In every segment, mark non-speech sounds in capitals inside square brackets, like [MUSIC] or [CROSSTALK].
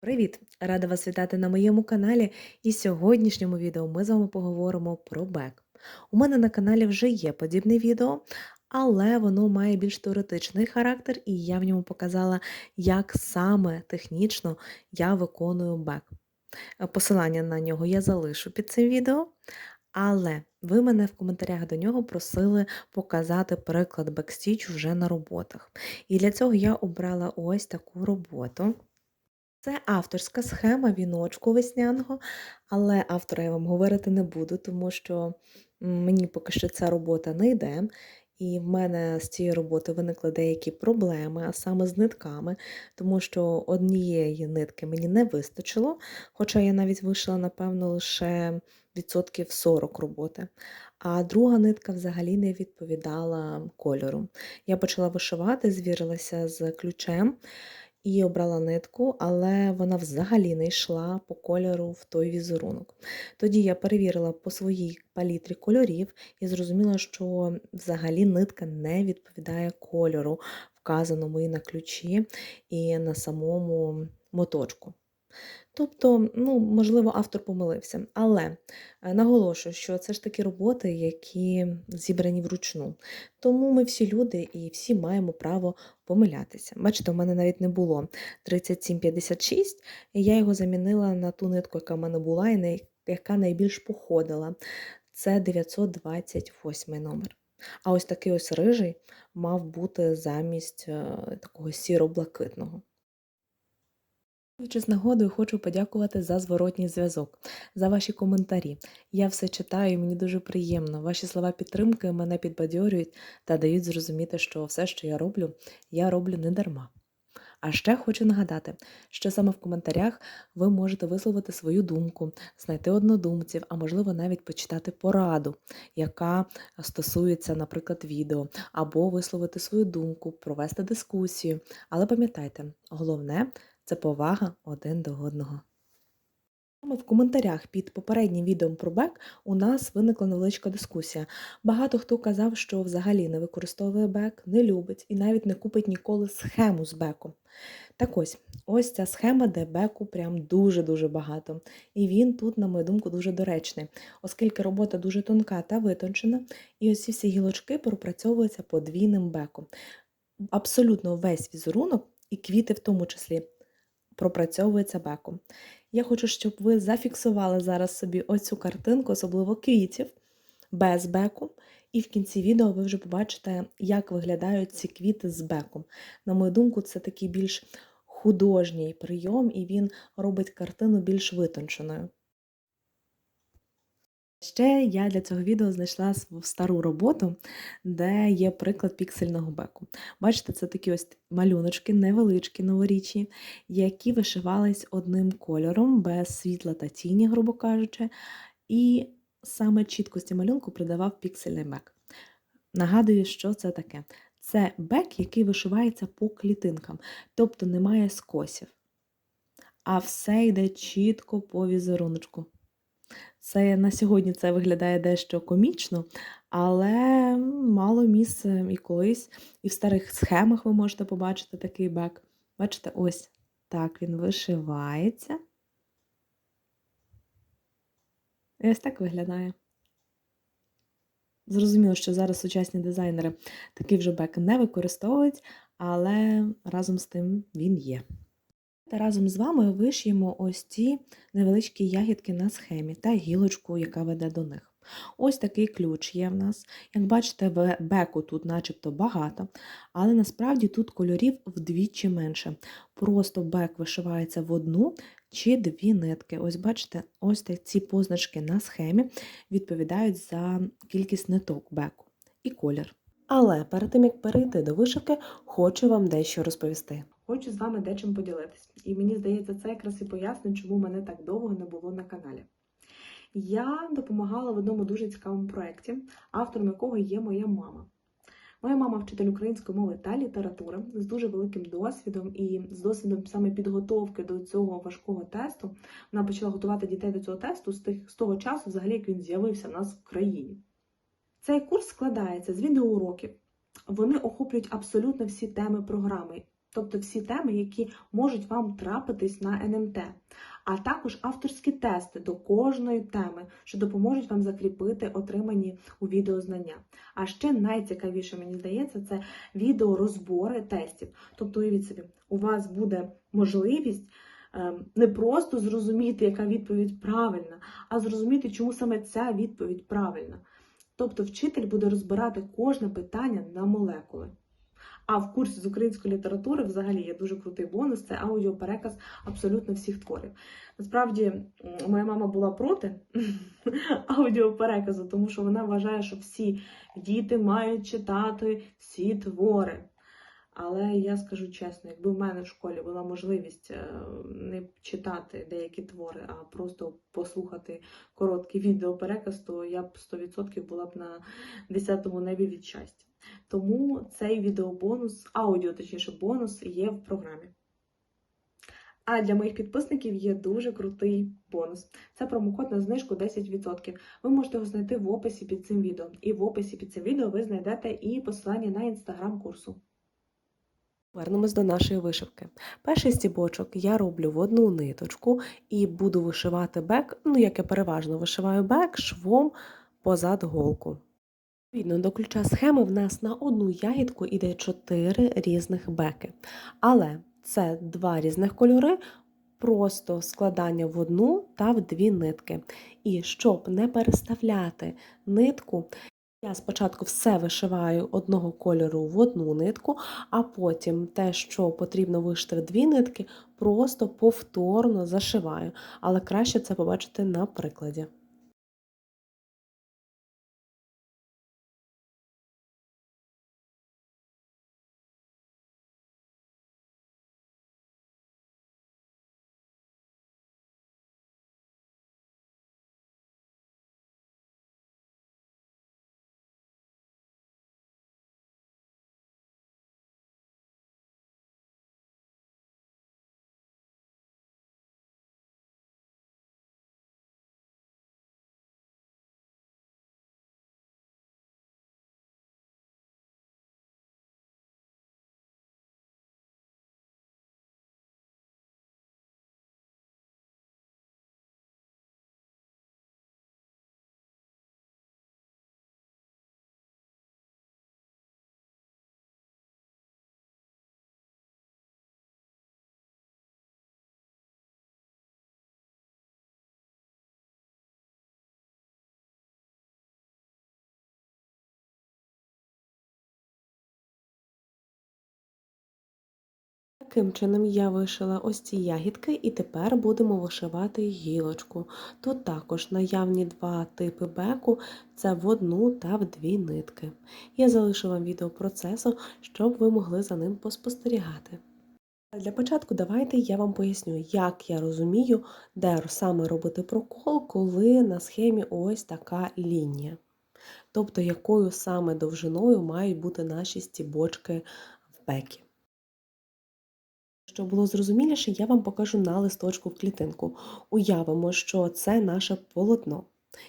Привіт! Рада вас вітати на моєму каналі. І сьогоднішньому відео ми з вами поговоримо про бек. У мене на каналі вже є подібне відео, але воно має більш теоретичний характер, і я в ньому показала, як саме технічно я виконую бек. Е, Посилання на нього я залишу під цим відео. Але ви мене в коментарях до нього просили показати приклад бекстіч вже на роботах. І для цього я обрала ось таку роботу. Це авторська схема віночку весняного, але автора я вам говорити не буду, тому що мені поки що ця робота не йде. І в мене з цієї роботи виникли деякі проблеми, а саме з нитками, тому що однієї нитки мені не вистачило, хоча я навіть вийшла, напевно, лише відсотків 40 роботи. А друга нитка взагалі не відповідала кольору. Я почала вишивати, звірилася з ключем і обрала нитку, але вона взагалі не йшла по кольору в той візерунок. Тоді я перевірила по своїй палітрі кольорів і зрозуміла, що взагалі нитка не відповідає кольору, вказаному і на ключі, і на самому моточку. Тобто, ну, можливо, автор помилився, але е, наголошую, що це ж такі роботи, які зібрані вручну. Тому ми всі люди і всі маємо право помилятися. Бачите, у мене навіть не було 3756, і я його замінила на ту нитку, яка в мене була, і яка найбільш походила. Це 928 номер. А ось такий ось рижий мав бути замість е, такого сіро-блакитного. З нагодою хочу подякувати за зворотній зв'язок, за ваші коментарі. Я все читаю, мені дуже приємно. Ваші слова підтримки мене підбадьорюють та дають зрозуміти, що все, що я роблю, я роблю не дарма. А ще хочу нагадати, що саме в коментарях ви можете висловити свою думку, знайти однодумців, а можливо навіть почитати пораду, яка стосується, наприклад, відео, або висловити свою думку, провести дискусію. Але пам'ятайте, головне це повага один до одного. В коментарях під попереднім відео про бек у нас виникла невеличка дискусія. Багато хто казав, що взагалі не використовує бек, не любить і навіть не купить ніколи схему з беком. Так ось, ось ця схема, де беку прям дуже-дуже багато. І він тут, на мою думку, дуже доречний, оскільки робота дуже тонка та витончена, і ось ці всі гілочки пропрацьовуються подвійним беком. Абсолютно весь візерунок, і квіти в тому числі, пропрацьовується беком. Я хочу, щоб ви зафіксували зараз собі оцю картинку, особливо квітів, без беку. І в кінці відео ви вже побачите, як виглядають ці квіти з беком. На мою думку, це такий більш художній прийом, і він робить картину більш витонченою. Ще я для цього відео знайшла стару роботу, де є приклад піксельного беку. Бачите, це такі ось малюночки, невеличкі, новорічні, які вишивались одним кольором, без світла та тіні, грубо кажучи, і саме чіткості малюнку придавав піксельний бек. Нагадую, що це таке. Це бек, який вишивається по клітинкам, тобто немає скосів. А все йде чітко по візеруночку. Це на сьогодні це виглядає дещо комічно, але мало місця і колись. І в старих схемах ви можете побачити такий бек. Бачите, ось так він вишивається. І ось так виглядає. Зрозуміло, що зараз сучасні дизайнери такий вже бек не використовують, але разом з тим він є. Та разом з вами вишиємо ось ці невеличкі ягідки на схемі та гілочку, яка веде до них. Ось такий ключ є в нас. Як бачите, беку тут начебто багато, але насправді тут кольорів вдвічі менше. Просто бек вишивається в одну чи дві нитки. Ось бачите, ось ці позначки на схемі відповідають за кількість ниток беку і колір. Але перед тим як перейти до вишивки, хочу вам дещо розповісти. Хочу з вами дечим поділитися. І мені здається, це якраз і пояснює, чому мене так довго не було на каналі. Я допомагала в одному дуже цікавому проєкті, автором якого є моя мама. Моя мама вчитель української мови та літератури з дуже великим досвідом і з досвідом саме підготовки до цього важкого тесту. Вона почала готувати дітей до цього тесту з, тих, з того часу, взагалі, як він з'явився в нас в країні. Цей курс складається з відеоуроків. Вони охоплюють абсолютно всі теми програми. Тобто всі теми, які можуть вам трапитись на НМТ, а також авторські тести до кожної теми, що допоможуть вам закріпити отримані у відео знання. А ще найцікавіше, мені здається, це відеорозбори тестів. Тобто, уявіть собі, у вас буде можливість. ем, Не просто зрозуміти, яка відповідь правильна, а зрозуміти, чому саме ця відповідь правильна. Тобто вчитель буде розбирати кожне питання на молекули. А в курсі з української літератури взагалі є дуже крутий бонус це аудіопереказ абсолютно всіх творів. Насправді, моя мама була проти [LAUGHS] аудіопереказу, тому що вона вважає, що всі діти мають читати всі твори. Але я скажу чесно, якби в мене в школі була можливість е, не читати деякі твори, а просто послухати короткий відеопереказ, то я б 100% була б на 10-му небі від щастя. Тому цей відеобонус, аудіо, точніше, бонус є в програмі. А для моїх підписників є дуже крутий бонус. Це промокод на знижку 10%. Ви можете його знайти в описі під цим відео. І в описі під цим відео ви знайдете і посилання на інстаграм курсу. Вернемось до нашої вишивки. Перший стібочок я роблю в одну ниточку і буду вишивати бек, ну як я переважно вишиваю бек швом позад голку. Відповідно до ключа схеми в нас на одну ягідку йде 4 різних беки. Але це два різних кольори, просто складання в одну та в дві нитки. І щоб не переставляти нитку, я спочатку все вишиваю одного кольору в одну нитку, а потім те, що потрібно вишити в дві нитки, просто повторно зашиваю. Але краще це побачити на прикладі. Таким чином я вишила ось ці ягідки і тепер будемо вишивати гілочку. Тут також наявні два типи беку це в одну та в дві нитки. Я залишу вам відео процесу, щоб ви могли за ним поспостерігати. Для початку давайте я вам поясню, як я розумію, де саме робити прокол, коли на схемі ось така лінія. Тобто, якою саме довжиною мають бути наші стібочки в бекі. Щоб було зрозуміліше, я вам покажу на листочку в клітинку. Уявимо, що це наше полотно.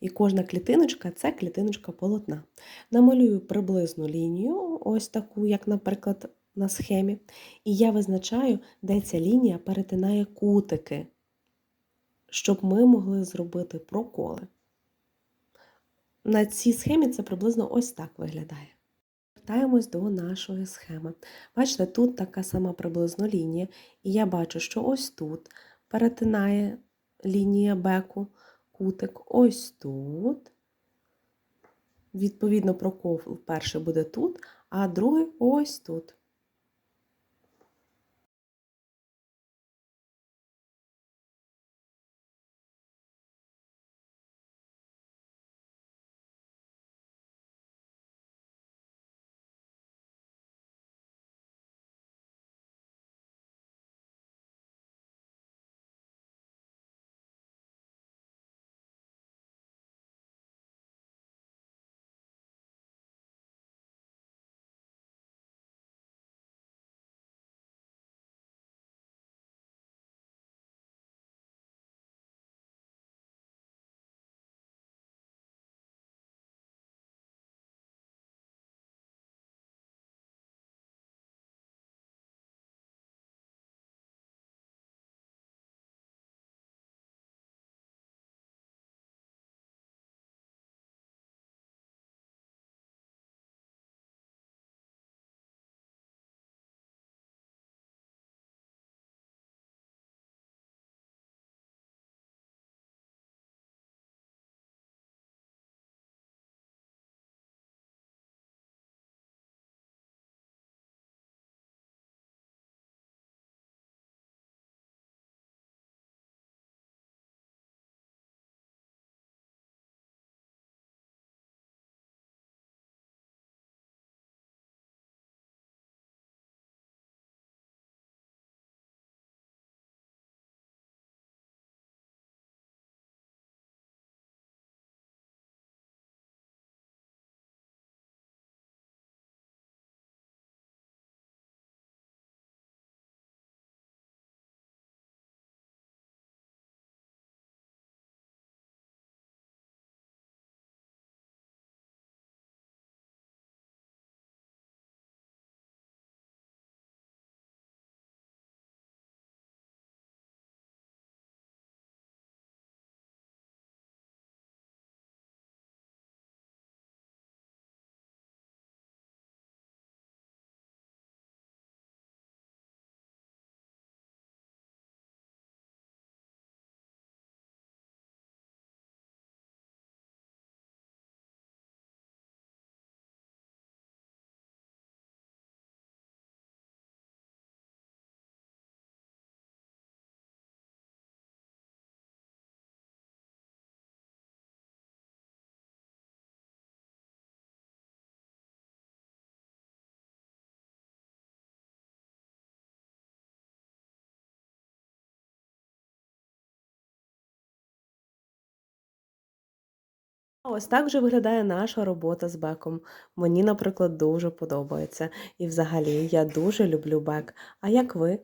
І кожна клітиночка це клітиночка полотна. Намалюю приблизну лінію, ось таку, як, наприклад, на схемі. І я визначаю, де ця лінія перетинає кутики, щоб ми могли зробити проколи. На цій схемі це приблизно ось так виглядає. Вертаємось до нашої схеми. Бачите, тут така сама приблизно лінія, і я бачу, що ось тут перетинає лінія беку, кутик ось тут. Відповідно, прокол перший буде тут, а другий ось тут. Ось так же виглядає наша робота з беком. Мені, наприклад, дуже подобається. І взагалі я дуже люблю бек. А як ви?